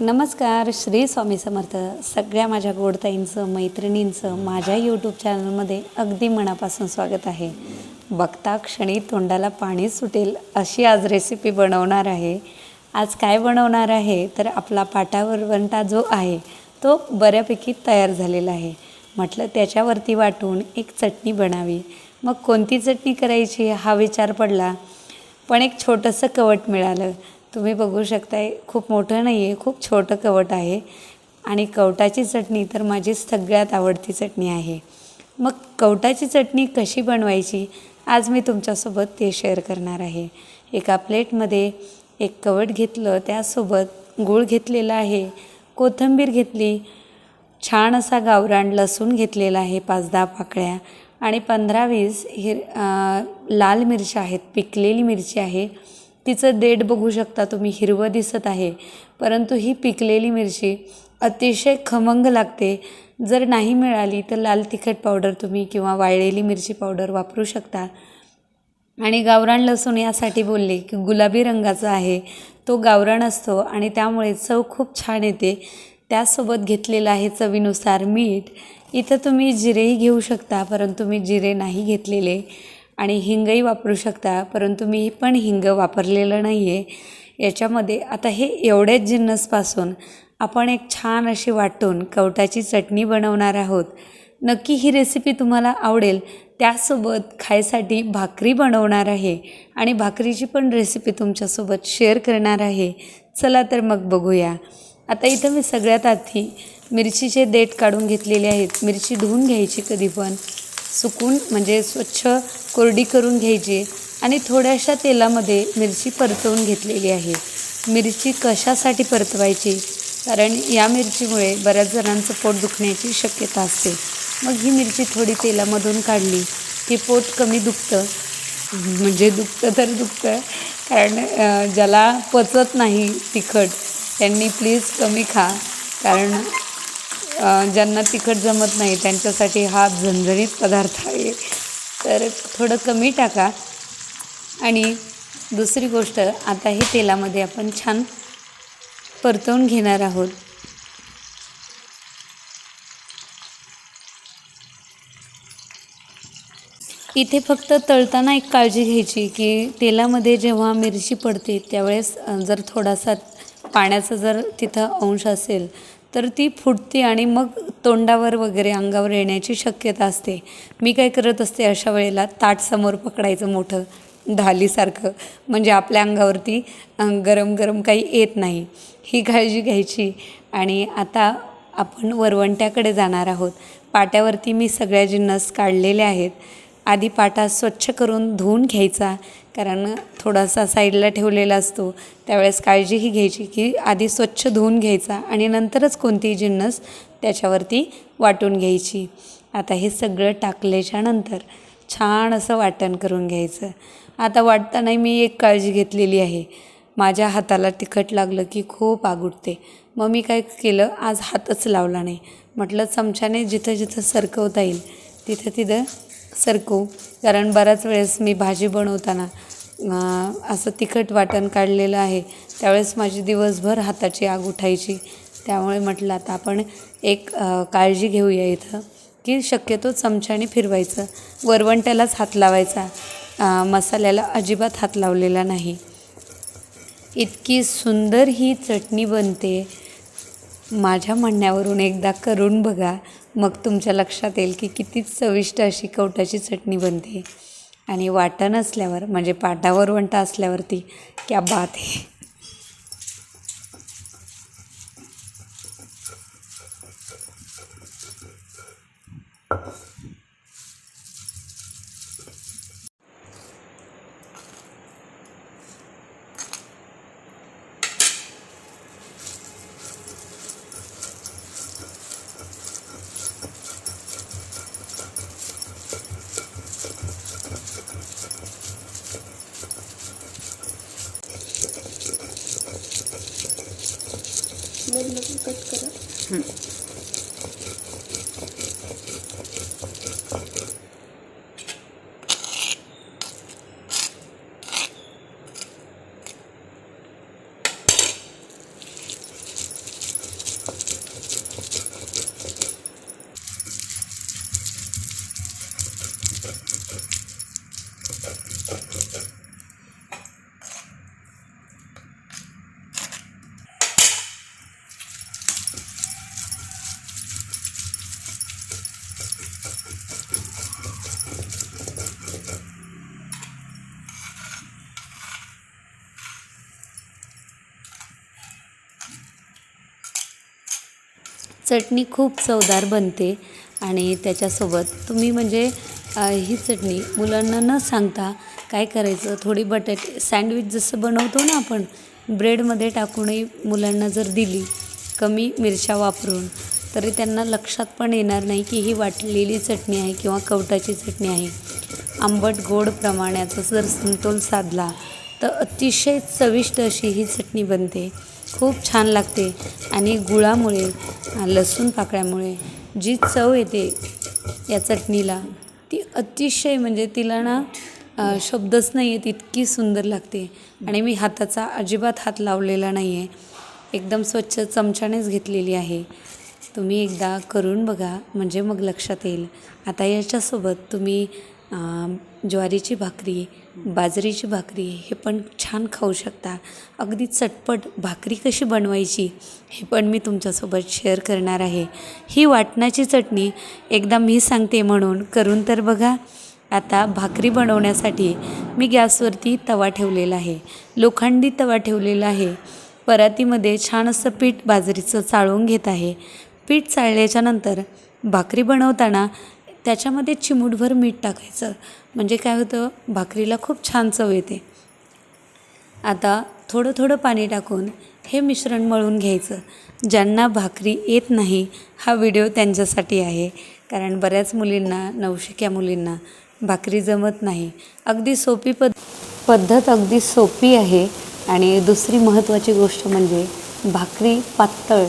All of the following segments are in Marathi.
नमस्कार श्री स्वामी समर्थ. सगळ्या माझ्या गोडताईंचं मैत्रिणींचं माझ्या यूट्यूब चॅनलमध्ये अगदी मनापासून स्वागत आहे. बघता क्षणी तोंडाला पाणी सुटेल अशी आज रेसिपी बनवणार आहे. आज काय बनवणार आहे? तर आपला पाटावर वंटा जो आहे तो बऱ्यापैकी तयार झालेला आहे. म्हटलं त्याच्यावरती वाटून एक चटणी बनावी. मग कोणती चटणी करायची हा विचार पडला. पण एक छोटंसं कवट मिळालं. तुम्ही बघू शकताय खूप मोठं नाही आहे खूप छोटं कवट आहे. आणि कवटाची चटणी तर माझी सगळ्यात आवडती चटणी आहे. मग कवटाची चटणी कशी बनवायची आज मी तुमच्यासोबत ते शेअर करणार आहे. एका प्लेटमध्ये एक कवट घेतलं त्यासोबत गूळ घेतलेला आहे कोथिंबीर घेतली छान असा गावरान लसूण घेतलेला आहे पाच दहा पाकळ्या आणि पंधरा वीस हिर लाल मिरच्या आहेत पिकलेली मिरची आहे. तिचं देठ बघू शकता तुम्ही हिरवं दिसत आहे. परंतु ही पिकलेली मिरची अतिशय खमंग लागते. जर नाही मिळाली तर लाल तिखट पावडर तुम्ही किंवा वाळलेली मिरची पावडर वापरू शकता. आणि गावरान लसूण यासाठी बोलले की गुलाबी रंगाचा आहे. तो गावरान असतो आणि त्यामुळे चव खूप छान येते. त्यासोबत घेतलेलं आहे चवीनुसार मीठ. इथं तुम्ही जिरेही घेऊ शकता परंतु मी जिरे नाही घेतलेले. आणि हिंगही वापरू शकता परंतु मी पण हिंग वापरलेलं नाही आहे याच्यामध्ये आता हे एवढ्याच जिन्नसपासून आपण एक छान अशी वाटून कवटाची चटणी बनवणार आहोत. नक्की ही रेसिपी तुम्हाला आवडेल. त्यासोबत खायसाठी भाकरी बनवणार आहे आणि भाकरीची पण रेसिपी तुमच्यासोबत शेअर करणार आहे. चला तर मग बघूया. आता इथं मी सगळ्यात आधी मिरचीचे देठ काढून घेतलेले आहेत. मिरची धुवून घ्यायची कधी पण. सुकून म्हणजे स्वच्छ कोरडी करून घ्यायची आणि थोड्याशा तेलामध्ये मिरची परतवून घेतलेली आहे. मिरची कशासाठी परतवायची? कारण या मिरचीमुळे बऱ्याच जणांचं पोट दुखण्याची शक्यता असते. मग ही मिरची थोडी तेलामधून काढली. की पोट कमी दुखतं. म्हणजे दुखतं तर दुखतं. कारण ज्याला पचत नाही तिखट त्यांनी प्लीज कमी खा. कारण ज्यांना तिखट जमत नाही त्यांच्यासाठी हा झणझणीत पदार्थ आहे. तर थोडं कमी टाका. आणि दुसरी गोष्ट आता हे तेलामध्ये आपण छान परतवून घेणार आहोत. इथे फक्त तळताना एक काळजी घ्यायची की तेलामध्ये जेव्हा मिरची पडते त्यावेळेस जर थोडासा पाण्याचा जर तिथं अंश असेल तर ती फुटते आणि मग तोंडावर वगैरे अंगावर येण्याची शक्यता असते. मी काय करत असते अशा वेळेला ताट समोर पकडायचं मोठं ढालीसारखं म्हणजे आपल्या अंगावरती गरम गरम काही येत नाही. ही काळजी घ्यायची आणि आता आपण वरवंट्याकडे जाणार आहोत. पाट्यावरती मी सगळ्या जिन्नस काढलेले आहेत आधी पाटा स्वच्छ करून धुवून घ्यायचा. कारण थोडासा साईडला ठेवलेला असतो. त्यावेळेस काळजी ही घ्यायची की आधी स्वच्छ धुवून घ्यायचा आणि नंतरच कोणतीही जिन्नस त्याच्यावरती वाटून घ्यायची. आता हे सगळं टाकल्याच्या नंतर छान असं वाटण करून घ्यायचं. आता वाटताना मी एक काळजी घेतलेली आहे. माझ्या हाताला तिखट लागलं की खूप आग उठते मग मी काय केलं आज हातच लावला नाही. म्हटलं चमच्याने जिथं जिथं सरकवता येईल तिथं तिथं सरकवू कारण बऱ्याच वेळेस मी भाजी बनवताना असं तिखट वाटण काढलेलं आहे. त्यावेळेस माझी दिवसभर हाताची आग उठायची. त्यामुळे म्हटलं आता आपण एक काळजी घेऊया इथं की शक्यतो चमच्याने फिरवायचं. वरवंट्यालाच हात लावायचा. मसाल्याला अजिबात हात लावलेला नाही. इतकी सुंदर ही चटणी बनते. माझ्या म्हणण्यावरून एकदा करून बघा. मग तुमच्या लक्षात येईल की किती चविष्ट अशी कवटाची चटणी बनते. आणि वाटण असल्यावर म्हणजे पाटावर वंट असल्यावरती क्या बात आहे मधमधून कट करा चटणी खूप चवदार बनते आणि त्याच्यासोबत तुम्ही म्हणजे ही चटणी मुलांना न सांगता काय करायचं? थोडी बटाटे सँडविच जसं बनवतो ना आपण ब्रेडमध्ये टाकूनही मुलांना जर दिली कमी मिरच्या वापरून तरी त्यांना लक्षात पण येणार नाही की ही वाटलेली चटणी आहे किंवा कवटाची चटणी आहे. आंबट गोड प्रमाणाचा जर समतोल साधला तर अतिशय चविष्ट अशी ही चटणी बनते. खूप छान लागते. आणि गुळामुळे लसूण पाकळ्यामुळे जी चव येते या चटणीला ती अतिशय म्हणजे तिला ना शब्दच नाही आहेत इतकी सुंदर लागते. आणि मी हाताचा अजिबात हात लावलेला नाही आहे एकदम स्वच्छ चमच्यानेच घेतलेली आहे. तुम्ही एकदा करून बघा म्हणजे मग लक्षात येईल. आता याच्यासोबत तुम्ही ज्वारीची भाकरी बाजरीची भाकरी हे पण छान खाऊ शकता. अगदी चटपट भाकरी कशी बनवायची हे पण मी तुमच्यासोबत शेअर करणार आहे. ही वाटणाची चटणी एकदा मी सांगते म्हणून करून तर बघा. आता भाकरी बनवण्यासाठी मी गॅसवरती तवा ठेवलेला आहे. लोखंडी तवा ठेवलेला आहे. परातीमध्ये छान असं पीठ बाजरीचं चाळून घेत आहे. पीठ चाळल्याच्यानंतर भाकरी बनवताना त्याच्यामध्ये चिमूटभर मीठ टाकायचं. म्हणजे काय होतं भाकरीला खूप छान चव येते. आता थोडं थोडं पाणी टाकून हे मिश्रण मळून घ्यायचं. ज्यांना भाकरी येत नाही हा व्हिडिओ त्यांच्यासाठी आहे. कारण बऱ्याच मुलींना नवशिक्या मुलींना भाकरी जमत नाही. अगदी सोपी पद पद्धत अगदी सोपी आहे. आणि दुसरी महत्त्वाची गोष्ट म्हणजे भाकरी पातळ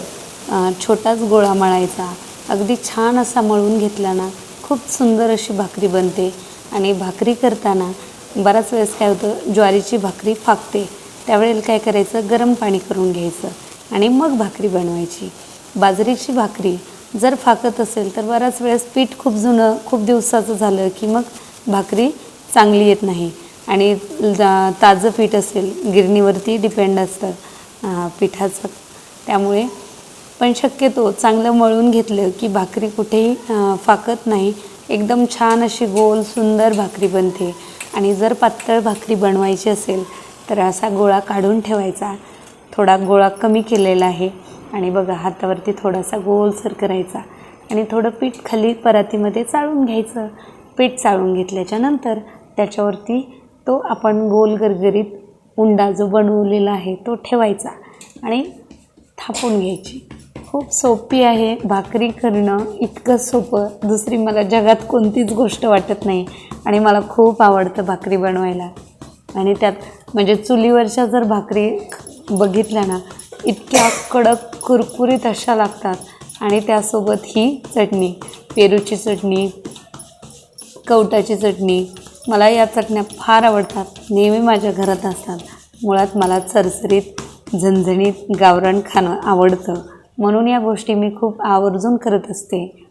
छोटाच गोळा मळायचा. अगदी छान असा मळून घेतला ना खूप सुंदर अशी भाकरी बनते. आणि भाकरी करताना बराच वेळेस काय होतं ज्वारीची भाकरी फाकते. त्यावेळेला काय करायचं गरम पाणी करून घ्यायचं आणि मग भाकरी बनवायची. बाजरीची भाकरी जर फाकत असेल तर बराच वेळेस पीठ खूप जुनं खूप दिवसाचं झालं की मग भाकरी चांगली येत नाही. आणि जा- ताजं पीठ असेल गिरणीवरती डिपेंड असतं पिठाचं. त्यामुळे पण शक्यतो चांगलं मळून घेतलं की भाकरी कुठेही फाकत नाही. एकदम छान अशी गोल सुंदर भाकरी बनते. आणि जर पातळ भाकरी बनवायची असेल तर असा गोळा काढून ठेवायचा. थोडा गोळा कमी केलेला आहे. आणि बघा हातावरती थोडासा गोलसर करायचा. आणि थोडं पीठ खाली परातीमध्ये चाळून घ्यायचं. पीठ चाळून घेतल्याच्या नंतर त्याच्यावरती तो आपण गोल गरगरीत उंडा जो बनवलेला आहे तो ठेवायचा आणि थापून घ्यायची. खूप सोपी आहे. भाकरी करणं इतकं सोपं. दुसरी मला जगात कोणतीच गोष्ट वाटत नाही. आणि मला खूप आवडतं भाकरी बनवायला. आणि त्यात म्हणजे चुलीवरच्या जर भाकरी बघितल्या ना इतक्या कडक कुरकुरीत अशा लागतात. आणि त्यासोबत ही चटणी पेरूची चटणी कवटाची चटणी मला या चटण्या फार आवडतात. नेहमी माझ्या घरात असतात. मुळात मला चरचरीत झणझणीत गावरान खाणं आवडतं. म्हणून या गोष्टी मी खूप आवर्जून करत असते.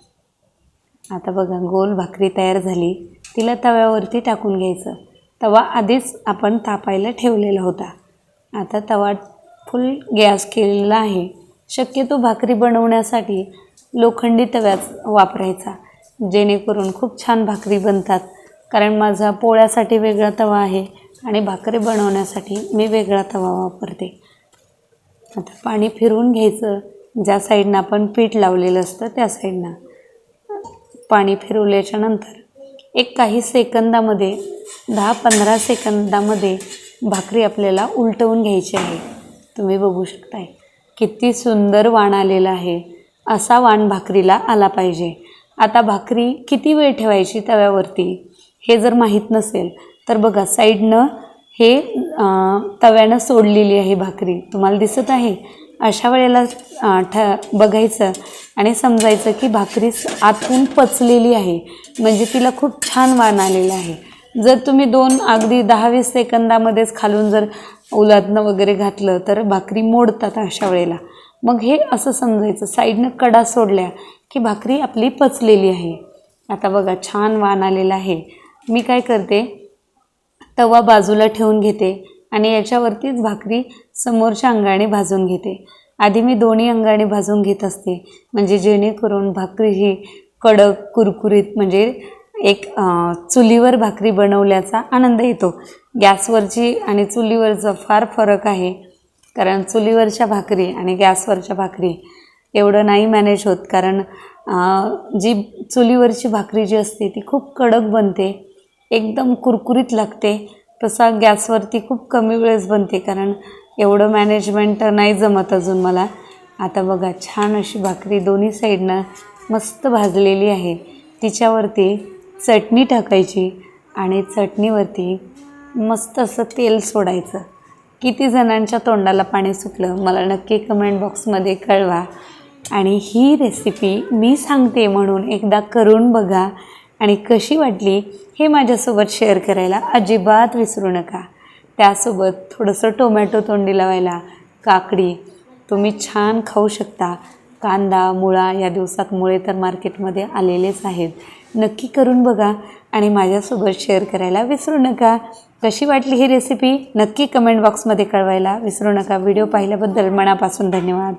आता बघा गोल भाकरी तयार झाली. तिला तव्यावरती टाकून घ्यायचं. तवा आधीच आपण तापायला ठेवलेला होता. आता तवा फुल गॅस केलेला आहे. शक्यतो भाकरी बनवण्यासाठी लोखंडी तव्याच वापरायचा जेणेकरून खूप छान भाकरी बनतात. कारण माझा पोळ्यासाठी वेगळा तवा आहे आणि भाकरी बनवण्यासाठी मी वेगळा तवा वापरते. आता पाणी फिरवून घ्यायचं. ज्या साईडनं आपण पीठ लावलेलं असतं त्या साईडनं. पाणी फिरवल्याच्या नंतर एक काही सेकंदामध्ये दहा पंधरा सेकंदामध्ये भाकरी आपल्याला उलटवून घ्यायची आहे. तुम्ही बघू शकताय. किती सुंदर वाण आलेला आहे. असा वाण भाकरीला आला पाहिजे. आता भाकरी किती वेळ ठेवायची तव्यावरती हे जर माहीत नसेल तर बघा साईडनं हे तव्यानं सोडलेली आहे भाकरी. तुम्हाला दिसत आहे? अशा वेळेला ठ बघायचं आणि समजायचं की भाकरी आतून पचलेली आहे. म्हणजे तिला खूप छान वाण आलेलं आहे. जर तुम्ही दोन अगदी दहा वीस सेकंदामध्येच खालून जर उलादनं वगैरे घातलं तर भाकरी मोडतात अशा वेळेला. मग हे असं समजायचं. साईडनं कडा सोडल्या की भाकरी आपली पचलेली आहे. आता बघा छान वाण आलेला आहे. मी काय करते तवा बाजूला ठेवून घेते आणि याच्यावरतीच भाकरी समोरच्या अंगाने भाजून घेते. आधी मी दोन्ही अंगाने भाजून घेत असते. म्हणजे जेणेकरून भाकरी ही कडक कुरकुरीत म्हणजे एक चुलीवर भाकरी बनवल्याचा आनंद येतो. गॅसवरची आणि चुलीवरचा फार फरक आहे. कारण चुलीवरच्या भाकरी आणि गॅसवरच्या भाकरी एवढं नाही मॅनेज होत. कारण जी चुलीवरची भाकरी जी असते ती खूप कडक बनते. एकदम कुरकुरीत लागते. तसा गॅसवरती खूप कमी वेळेस बनते कारण एवढं मॅनेजमेंट नाही जमत अजून मला. आता बघा छान अशी भाकरी दोन्ही साईडनं मस्त भाजलेली आहे. तिच्यावरती चटणी टाकायची आणि चटणीवरती मस्त असं तेल सोडायचं. किती जणांच्या तोंडाला पाणी सुटलं मला नक्की कमेंट बॉक्समध्ये कळवा. आणि ही रेसिपी मी सांगते म्हणून एकदा करून बघा. आणि कशी वाटली हे माझ्यासोबत शेअर करायला अजिबात विसरू नका. त्यासोबत थोडंसं टोमॅटो तोंडी लावायला काकडी तुम्ही छान खाऊ शकता. कांदा मुळा या दिवसात मुळे तर मार्केटमध्ये आलेलेच आहेत. नक्की करून बघा आणि माझ्यासोबत शेअर करायला विसरू नका. कशी वाटली ही रेसिपी? नक्की कमेंट बॉक्समध्ये कळवायला विसरू नका. व्हिडिओ पाहिल्याबद्दल मनापासून धन्यवाद.